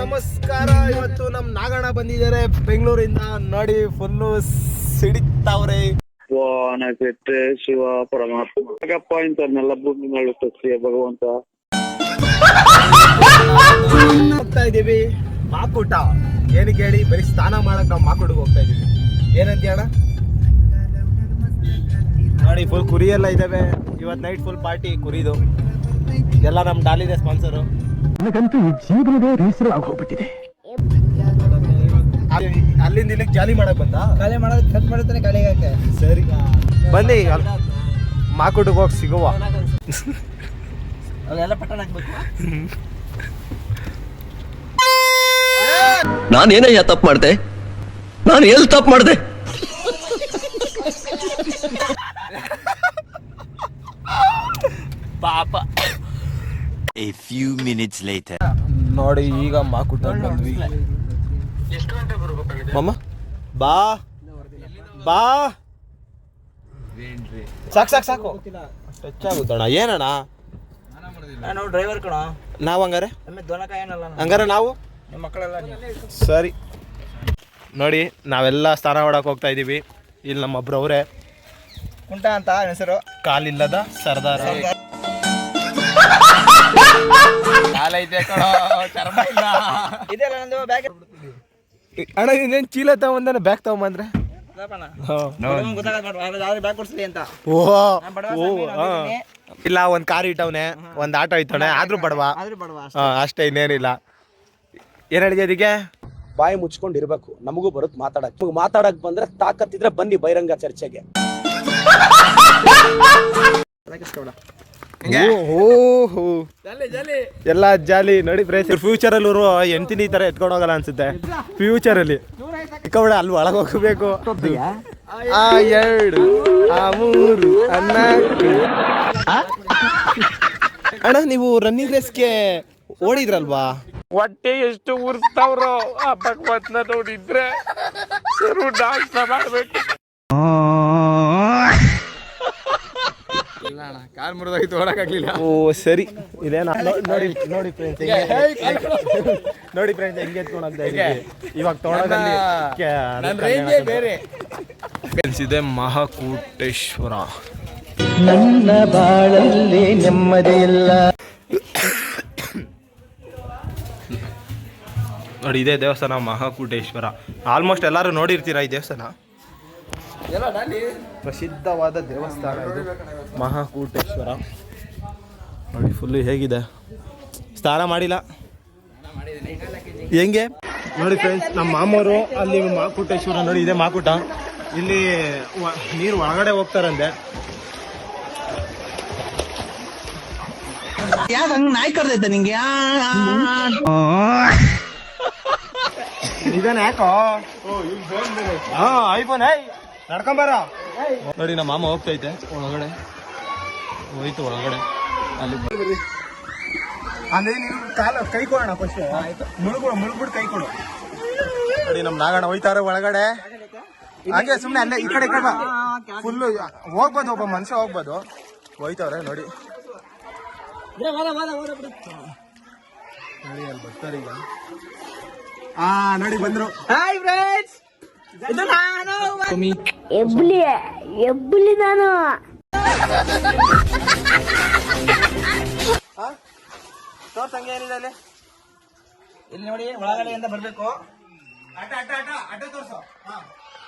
ನಮಸ್ಕಾರ. ಇವತ್ತು ನಮ್ ನಾಗಣ್ಣ ಬಂದಿದ್ದಾರೆ ಬೆಂಗಳೂರಿಂದ. ನೋಡಿ ಫುಲ್ಲು ಸಿಡಿತಾವ್ರೆ ವಾನಕೆಟ್ಟೆ ಶಿವ ಪರಮಾತ್ಮ. ಇಂಥವ್ರನ್ನೆಲ್ಲ ಭೂಮಿ ಮೇಲೆ ಭಗವಂತ? ಹೋಗ್ತಾ ಇದೀವಿ ಮಾಕುಟ. ಏನಕ್ಕೆ ಹೇಳಿ? ಬರೀ ಸ್ನಾನ ಮಾಡಕ್ ನಾವು ಮಾಕುಟಕ್ಕೆ ಹೋಗ್ತಾ ಇದೀವಿ ಏನಂತ ಅಣ್ಣ? ನೋಡಿ ಫುಲ್ ಕುರಿ ಎಲ್ಲ ಇದಾವೆ. ಇವತ್ತು ನೈಟ್ ಫುಲ್ ಪಾರ್ಟಿ ಕುರಿದು. ಎಲ್ಲ ನಮ್ ಡಾಲಿದೆ ಸ್ಪಾನ್ಸರು ನನಗಂತೂ ಈ ಜೀವನವೇ ಬೇಸರ ಹೋಗ್ಬಿಟ್ಟಿದೆ. ಅಲ್ಲಿಂದ ಇಲ್ಲಿಗೆ ಜಾಲಿ ಮಾಡಕ್ ಬಂದ? ಖಾಲಿ ಮಾಡೋದಕ್ಕೆ ಖರ್ಚು ಮಾಡುತ್ತಾನೆ ಖಾಲಿ ಹಾಕೆ ಸರಿ. ಬನ್ನಿ ಮಾಕೂಟಿಗೆ ಹೋಗಿ ಸಿಗುವ. ಅವೆಲ್ಲ ಪಟ್ಟಣ ಹಾಕ್ಬೇಕು. ನಾನೇನಯ್ಯ ತಪ್ಪು ಮಾಡಿದೆ? ನಾನು ಎಲ್ಲಿ ತಪ್ಪು ಮಾಡಿದೆ? ಪಾಪ. A few minutes later. ನೋಡಿ ಈಗ ಮಾಕುಟ ಬಂದ್ವಿ. ಮಾಮ ಬಾ. ಬಾ. ಸಾಕು ಸಾಕು ಸಾಕು. ಟಚ್ ಆಗುತ್ತಣ್ಣ ಏನಣ್ಣ ನಾವು ಡ್ರೈವರ್ ಕಣ. ನಾವು ಹಂಗಾರೆ. ಹಂಗಾರೆ ನಾವು? ಮಕ್ಕಳೆಲ್ಲ ಸರಿ. ನೋಡಿ ನಾವೆಲ್ಲ ಸ್ನಾನ ಮಾಡಕ್ಕೆ ಹೋಗ್ತಾ ಇದ್ದೀವಿ ಇಲ್ಲಿ ನಮ್ಮ ಒಬ್ರು ಅವರೇ. ಕುಂಟ ಅಂತ ಹೆಸರು? ಕಾಲಿಲ್ಲದ ಸರ್ದಾರ. ಕಾಲೈತೆ ಕಣೋ ಚರ್ಮ ಇಲ್ಲ. ಇದೆಲ್ಲ ನಂದು ಬ್ಯಾಗ್ ಅಣ್ಣ ಇನ್ನೇನು ಚೀಲ ತಗೊಂಬಂದಾನೆ ಬ್ಯಾಗ್ ತಗೊಂಬಂದ್ರೆ. ಇಲ್ಲ ಒಂದ್ ಕಾರ್ ಇಟ್ಟವ್ನೆ ಒಂದ್ ಆಟೋ ಇಟ್ಟವನೆ ಆದ್ರೂ ಬಡವ. ಆದ್ರೂ ಬಡವ ಹಾ, ಅಷ್ಟೇ ಇನ್ನೇನಿಲ್ಲ. ಏನ್ ಹೇಳಿದೆ ಅದಕ್ಕೆ? ಬಾಯಿ ಮುಚ್ಕೊಂಡು ಇರ್ಬೇಕು ನಮಗೂ ಬರುತ್ತೆ ಮಾತಾಡಕ್. ಮಾತಾಡಕ್ ಬಂದ್ರೆ ತಾಕತ್ತಿದ್ರೆ ಬನ್ನಿ ಬಹಿರಂಗ ಚರ್ಚೆಗೆ. ಎಲ್ಲ ಜಾಲಿ. ನೋಡಿ ಫ್ರೆಂಡ್ಸ್ ಫ್ಯೂಚರ್ ಅಲ್ಲಿ ಇವರು ಎಂತಿನ ಈ ತರ ಎತ್ಕೊಂಡು ಹೋಗಲ್ಲ ಅನ್ಸುತ್ತೆ. ಫ್ಯೂಚರ್ ಅಲ್ಲಿ. ಚಿಕ್ಕವಳ ಅಲ್ಲಿ ಒಳಗೆ ಹೋಗಬೇಕು. ಆ ಎರಡು. ಆ ಮೂರು ಅಣ್ಣ ನೀವು ರನ್ನಿಂಗ್ ರೇಸ್ಗೆ ಓಡಿದ್ರಲ್ವಾ? ಹೊಟ್ಟೆ ಎಷ್ಟು ಉರ್ತವ್ರು ಆ ಭಗವಂತನ ನೋಡಿದ್ರೆ ಮಾಡ್ಬೇಕು. ಓ ಸರಿ. ಇದೇನ ನೋಡಿ ನೋಡಿ ಫ್ರೆಂಡ್ಸ್ ನೋಡಿ ಫ್ರೆಂಡ್ಸ್ ಹೆಂಗೆ ಎತ್ಕೊಂಡು ಹೋಗ್ತಾ ಇವಾಗ ತೊಗೊಳೋದಲ್ಲಿ ಬೇರೆ. ಫ್ರೆಂಡ್ಸ್ ಇದೆ ಮಹಾಕೂಟೇಶ್ವರ. ನನ್ನ ಬಾಳಲ್ಲಿ ನೆಮ್ಮದಿ ಇಲ್ಲ. ನೋಡಿ ಇದೇ ದೇವಸ್ಥಾನ ಮಹಾಕೂಟೇಶ್ವರ. ಆಲ್ಮೋಸ್ಟ್ ಎಲ್ಲರೂ ನೋಡಿರ್ತೀರಾ ಈ ದೇವಸ್ಥಾನ? ಪ್ರಸಿದ್ಧವಾದ ದೇವಸ್ಥಾನ ಇದು. ಮಹಾಕೂಟೇಶ್ವರ. ನೋಡಿ ಫುಲ್ಲು ಹೇಗಿದೆ. ಸ್ನಾನ ಮಾಡಿಲ್ಲ? ಹೆಂಗೆ? ನೋಡಿ ಫ್ರೆಂಡ್ಸ್ ನಮ್ಮ ಮಾಮೋರು ಅಲ್ಲಿ ಮಹಾಕೂಟೇಶ್ವರ ನೋಡಿ ಇದೆ ಮಾಕೂಟ. ಇಲ್ಲಿ ನೀರು ಒಳಗಡೆ ಹೋಗ್ತಾರಂದೆ ಯಾಕೆ ಹಂಗ್ ನಾಯಿ ಕರ್ದೈತೆ ನಿಂಗೆ? ಇದನ್ನ ಯಾಕೋ? ಹಾ ಐಫೋನ್ ಐ ನಡ್ಕೊಂಬಾರ ನೋಡಿ ನಮ್ಮ ಮಾಮ ಹೋಗ್ತೈತೆ ಒಳಗಡೆ ಹೋಯ್ತು ಒಳಗಡೆ ಅಲ್ಲಿ ಅಂದ್ರೆ ನೀನು ಕಾಲ ಕೈ ಕೊಡೋಣ ಫಸ್ಟ್ ಮುಳುಗು ಮುಳುಗ್ಬಿಟ್ಟು ಕೈ ಕೊಡು ನೋಡಿ ನಮ್ಮ ನಾಗಣ್ಣ ಹೋಯ್ತಾರೆ ಒಳಗಡೆ ಹಾಗೆ ಸುಮ್ಮನೆ ಅಲ್ಲೇ ಈ ಕಡೆ ಈ ಕಡೆ ಫುಲ್ ಹೋಗ್ಬೋದು ಒಬ್ಬ ಮನುಷ್ಯ ಹೋಗ್ಬೋದು ಹೋಯ್ತವ್ರೆ ನೋಡಿ ನೋಡಿ ಅಲ್ಲಿ ಬರ್ತಾರೆ ಈಗ ಆ ನೋಡಿ ಬಂದ್ರು ಹಾಯ್ ಫ್ರೆಂಡ್ಸ್ ಇದು ನಾನು ಎಬ್ಲಿ ಎಬ್ಲಿ ನಾನು. ತೋರ್ಸಂಗೆ ಏನಿದೆ ಅಲ್ಲಿ? ಇಲ್ಲಿ ನೋಡಿ ಒಳಗಡೆಯಿಂದ ಬರ್ಬೇಕು. ಅಟ ಅಟ ಅಟ ಅಟ ತೋರ್ಸು. ಹಾ.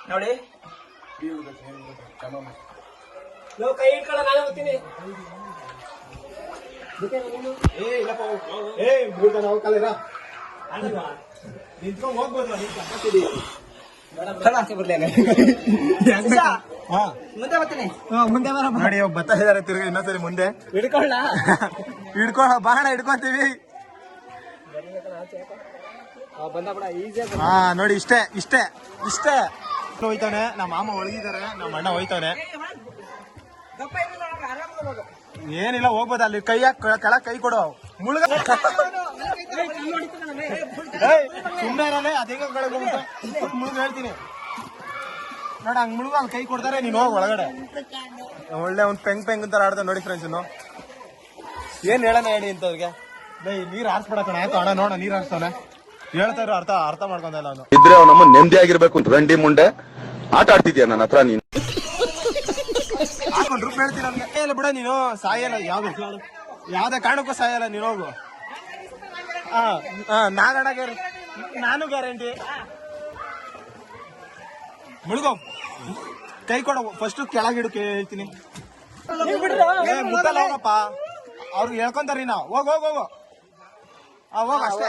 ನೋಡಿ. ಏ ಇಲ್ಲಪ್ಪ ಹೋಗು. ಏ ಮೂರ್ತ ನಾವು ಕಾಲಿರ ನಿಂತ್ಕೊಂಡು ಹೋಗ್ಬೋದು ನೀನ್ ತಪ್ಪಾಗ್ತಿದಿ. ಮುಂದೆ ಬರ್ತೀನಿ. ಮುಂದೆ ಬರ ನೋಡಿ ಇವಾಗ ಬರ್ತಾ ಇದಾರೆ ತಿರ್ಗಿ ಇನ್ನೊಂದ್ಸರಿ ಮುಂದೆ. ಹಿಡ್ಕೊಳ್ಳ. ಹಿಡ್ಕೊಳ್ಳ ಬಾಣ ಹಿಡ್ಕೊಂತೀವಿ. ಹಾ ನೋಡಿ ಇಷ್ಟೇ ಇಷ್ಟೇ ಇಷ್ಟೇ. ಹೋಯ್ತಾನೆ ನಮ್ಮ ಮಾಮ ಒಳಗಿದ್ದಾರೆ ನಮ್ಮ ಅಣ್ಣ ಹೋಯ್ತಾನೆ. ಏನಿಲ್ಲ ಹೋಗ್ಬೋದ ಹೋಗ್ಬೋದು ಏನಿಲ್ಲ ಹೋಗ್ಬೋದು ಅಲ್ಲಿ? ಕೈ ಕೆಳ ಕೈ ಕೊಡು. ಮುಳುಗ. ಸುಮ್ಮನೆ ಇರಲ್ಲ ಅದೇಗ ಮುಳುಗ ಹೇಳ್ತೀನಿ. ನೋಡ ಹಂಗ್ ಮುಳುಗ ಅಲ್ಲಿ ಕೈ ಕೊಡ್ತಾರೆ ನೀನು ಹೋಗಿ ಒಳಗಡೆ. ಒಳ್ಳೆ ಒಂದ್ ಪೆಂಗ್ ಪೆಂಗ್ ಅಂತ ಆಡ್ದ ನೋಡಿ ಫ್ರೆಂಡ್ಸ್ ಇನ್ನು. ಏನ್ ಹೇಳೋಣ ಹೇಳಿ ಇಂಥವ್ರಿಗೆ ಬೈ ನೀರ್ ಹಾರ್ಸ್ಬಿಡಕಣ ಆಯ್ತು ಅಣ್ಣ ನೋಡ ನೀರ್ ಹಾರ್ಸ್ತಾನೆ ಹೇಳ್ತಾ ಇರೋ ಅರ್ಥ ಅರ್ಥ ಮಾಡ್ಕೊಂಡಿಲ್ಲ ಅವನು. ಇದ್ರೆ ಅವನಮ್ಮ ನೆಮ್ಮದಿ ಆಗಿರ್ಬೇಕು ಅಂತ ರಂಡಿ ಮುಂಡೆ. ಆಟ ಆಡ್ತಿದ್ಯಾ ನನ್ನ ಹತ್ರ ನೀನು? ಹಾಕೊಂಡ್ರು ಹೇಳ್ತೀನಿ ನನ್ಗೆ ಬಿಡ ನೀನು ಸಾಯಲ್ಲ ಯಾವ್ದು? ಯಾವ್ದೇ ಕಾರಣಕ್ಕೂ ಸಾಯಲ್ಲ ನೀನು ಹೋಗು. ನಾಗಣ ಗ್ಯಾರಂಟಿ ನಾನು ಗ್ಯಾರಂಟಿ. ಮುಳುಗೋ. ಕೈ ಕೊಡ ಫಸ್ಟ್ ಕೆಳಗಿಡು ಹೇಳ್ತೀನಿ. ಮುಟ್ಟಲ್ಲ ಹೋಗಪ್ಪ. ಅವ್ರು ಹೇಳ್ಕೊಂತಾರಿ ನಾ ಹೋಗ್ ಹೋಗ್ ಹೋಗು. ಹೋಗ ಅಷ್ಟೇ.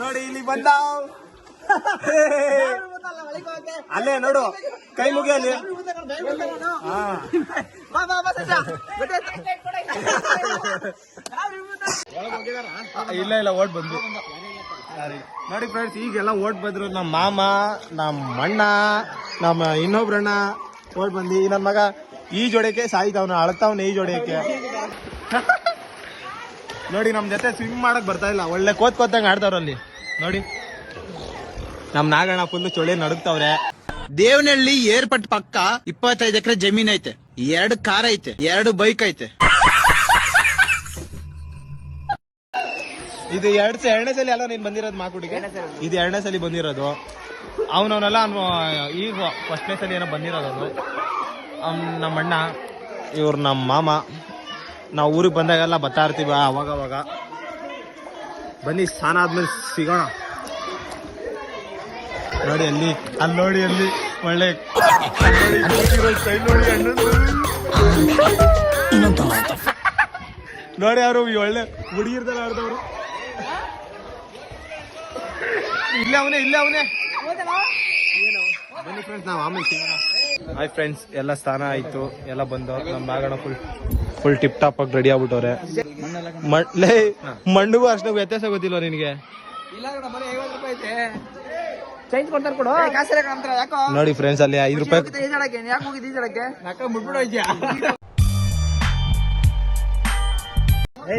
ನೋಡಿ ಇಲ್ಲಿ ಬಂದ ಅಲ್ಲೇ ನೋಡು ಕೈ ಮುಗಿ ಅಲ್ಲಿ. ಹಾ. ಇಲ್ಲ ಇಲ್ಲ ಓಟ್ ಬಂದ್ರು ನೋಡಿ ಫ್ರೆಂಡ್ಸ್ ಈಗೆಲ್ಲ ಓಟ್ ಬಂದ್ರು ನಮ್ಮ ಮಾಮ ನಮ್ಮ ಅಣ್ಣ ನಮ್ಮ ಇನ್ನೊಬ್ರಣ್ಣ ಓಟ್ ಬಂದಿ ನನ್ನ ಮಗ ಈ ಜೋಡಿಯಕ್ಕೆ ಸಾಯ್ತಾವ್ನ, ಅಳ್ತಾವ್ನ ಈ ಜೋಡಿಯಕ್ಕೆ. ನೋಡಿ, ನಮ್ ಜೊತೆ ಸ್ವಿಮ್ ಮಾಡಕ್ ಬರ್ತಾ ಇಲ್ಲ. ಒಳ್ಳೆ ಕೋತ್ ಕೋತಂಗ್ ಆಡ್ತಾವ್ರ ಅಲ್ಲಿ. ನೋಡಿ. ನಮ್ ನಾಗಣ್ಣ ಫುಲ್ ಚೊಳೆ ನಡುಕ್ತಾವ್ರೆ ದೇವನಹಳ್ಳಿ ಏರ್ಪಟ್ ಪಕ್ಕ ಇಪ್ಪತ್ತೈದು ಎಕರೆ ಜಮೀನ್ ಐತೆ ಎರಡು ಕಾರ್ ಐತೆ ಎರಡು ಬೈಕ್ ಐತೆ. ಇದು ಎರಡ್ ಎರಡನೇ ಸಲ ಅಲ್ಲ ನೀನ್ ಬಂದಿರೋದು ಮಾಕುಡಿಗೆ? ಇದು ಎರಡನೇ ಸಲ ಬಂದಿರೋದು. ಅವನವನಲ್ಲ ಅವ್ನು ಈಗ ಫಸ್ಟ್ನೇ ಸಲ ಏನೋ ಬಂದಿರೋದು ಅದು. ನಮ್ಮಣ್ಣ ನಮ್ಮ ಅಣ್ಣ ಇವ್ರು ನಮ್ಮ ಮಾಮ. ನಾವು ಊರಿಗೆ ಬಂದಾಗೆಲ್ಲ ಬರ್ತಾ ಇರ್ತೀವಿ ಅವಾಗ ಅವಾಗ ಬನ್ನಿ ಸ್ನಾನ ಆದ್ಮೇಲೆ ಸಿಗೋಣ. ನೋಡಿ ಅಲ್ಲಿ ಅಲ್ಲಿ ನೋಡಿ ಅಲ್ಲಿ ಒಳ್ಳೆ. ನೋಡಿ ಅವರು ಒಳ್ಳೆ ಹುಡುಗಿರ್ದಲ್ಲ ಆಡ್ದವ್ರು ಇಲ್ಲೇ ಅವನೇ ಇಲ್ಲ ಅವನೇ. ಬನ್ನಿ ಫ್ರೆಂಡ್ಸ್ ನಾವು ಆಮೇಲೆ ಸಿಗೋಣ. ಹಾಯ್ ಫ್ರೆಂಡ್ಸ್ ಎಲ್ಲ ಸ್ನಾನ ಆಯ್ತು ಎಲ್ಲ ಬಂದು ನಮ್ಮ ಬಾಗಣ ಫುಲ್ ಫುಲ್ ಟಿಪ್ ಟಾಪ್ ಆಗಿ ರೆಡಿ ಆಗ್ಬಿಟ್ಟವ್ರೆ. ಮಣ್ಣೇ ಮಣ್ಣಿಗೂ ಅಷ್ಟು ವ್ಯತ್ಯಾಸ ಗೊತ್ತಿಲ್ಲ ನಿನಗೆ? ಇಲ್ಲ ಕಣ ಬರೀ ಐವತ್ತು ರೂಪಾಯಿ ಐತೆ. ಚೇಂಜ್ ಕೊಡ್ತಾರೆ ಕೊಡು. ಕಾಸು ಅಂತಾರೆ ಯಾಕೋ? ನೋಡಿ ಫ್ರೆಂಡ್ಸ್ ಅಲ್ಲಿ ಐದು ರೂಪಾಯಿ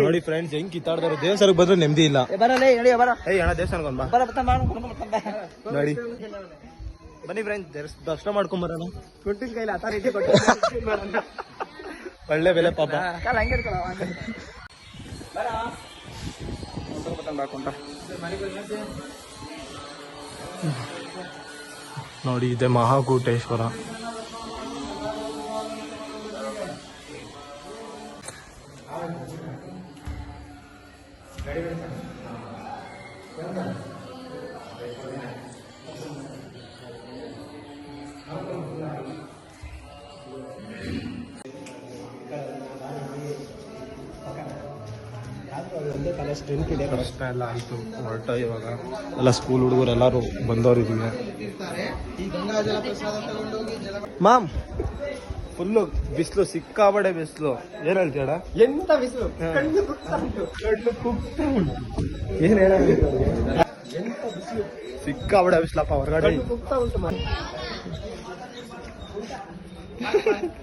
ನೋಡಿ ಫ್ರೆಂಡ್ಸ್ ಹೆಂಗ್ ಕಿತ್ತಾಡ್ತಾರೆ ದೇವಸ್ಥಾನಕ್ಕೆ ಬಂದ್ರೆ ನೆಮ್ಮದಿ ಇಲ್ಲ. ಹೇಳಿ ಬರ. ಏಯ್ ಅಣ್ಣ ದೇವಸ್ಥಾನಕ್ಕೆ ಬಾ ಬರ ಬತ್ತ ಮಾಡು ನೋಡಿ. ಬನ್ನಿ ಫ್ರೆಂಡ್ಸ್ ದರ್ಶನ ಮಾಡ್ಕೊಂಡ್ ಬರೋಣ. ಕೊಟ್ಟಿನ ಕೈಲಿ ಅಥಾರಿಟಿ ಕೊಟ್ಟು. ಒಳ್ಳೆ ಬೆಲೆ ಪಾಪ. ಕಾಲ ಹಂಗೆ ನೋಡಿ ಇದೆ ಮಹಾಕೂಟೇಶ್ವರ. ಎಲ್ಲ ಆಯ್ತು ಹೊರಟ ಇವಾಗ. ಎಲ್ಲ ಸ್ಕೂಲ್ ಹುಡುಗರು ಎಲ್ಲರೂ ಬಂದವ್ರು ಇದೀವಿ ಮಾಮ್ ಫುಲ್ಲು ಬಿಸಿಲು ಸಿಕ್ಕಾಬಡೆ ಬಿಸಿಲು. ಏನ್ ಹೇಳ್ತೀಯಡ ಎಂತ ಬಿಸಿಲು? ಏನ್ ಹೇಳ ಸಿಕ್ಕಾಬಡೆ ಬಿಸಿಲಪ್ಪ ಹೊರಗಡೆ.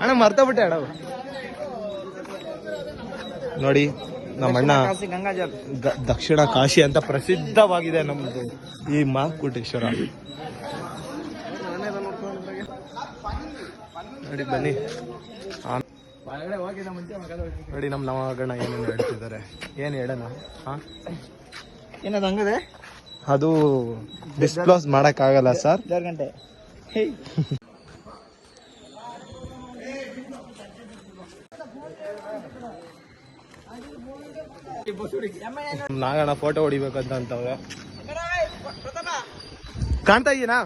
ಅಣ್ಣ ಮರ್ತ ಬಿಟ್ಟೆ ಅಣ್ಣ ನೋಡಿ ನಮ್ಮ ಅಣ್ಣ ಗಂಗಾಜಲ್ ಗ- ದಕ್ಷಿಣ ಕಾಶಿ ಅಂತ ಪ್ರಸಿದ್ಧವಾಗಿದೆ ನಮ್ದು. ಈ ಮಾಕುಟೇಶ್ವರ. ನೋಡಿ, ಬನ್ನಿ. ನೋಡಿ ನಮ್ಮ ನವಗಣ ಏನೇನು ಹೇಳ್ತಿದ್ದಾರೆ. ಏನ್ ಹೇಳೋಣ? ಹಾಂ? ಏನದು ಹಂಗದೆ? ಅದು ಡಿಸ್ಕ್ಲೋಸ್ ಮಾಡಕ್ ಆಗಲ್ಲ ಸರ್ ಗಂಟೆ. ನಾಗಣ್ಣ ಫೋಟೋ ಹೊಡಿಬೇಕಂತ ಅಂತವ್ರೆ. ಕಾಣ್ತಾ ಇದೀನಾ?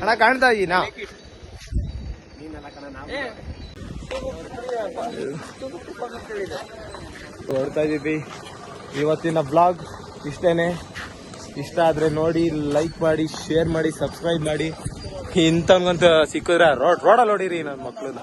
ಅಣ್ಣ ಕಾಣ್ತಾ ಇದೀನಾ? ಹೊಡ್ತಾ ಇದ್ದೀವಿ. ಇವತ್ತಿನ ಬ್ಲಾಗ್ ಇಷ್ಟೇನೆ. ಇಷ್ಟ ಆದ್ರೆ ನೋಡಿ ಲೈಕ್ ಮಾಡಿ ಶೇರ್ ಮಾಡಿ ಸಬ್ಸ್ಕ್ರೈಬ್ ಮಾಡಿ. ಇಂಥವ್ನಿಗಂತ ಸಿಕ್ಕಿದ್ರೆ ರೋಡ್ ರೋಡಲ್ಲಿ ಹೊಡೀರಿ ನನ್ನ ಮಕ್ಳನ್ನ.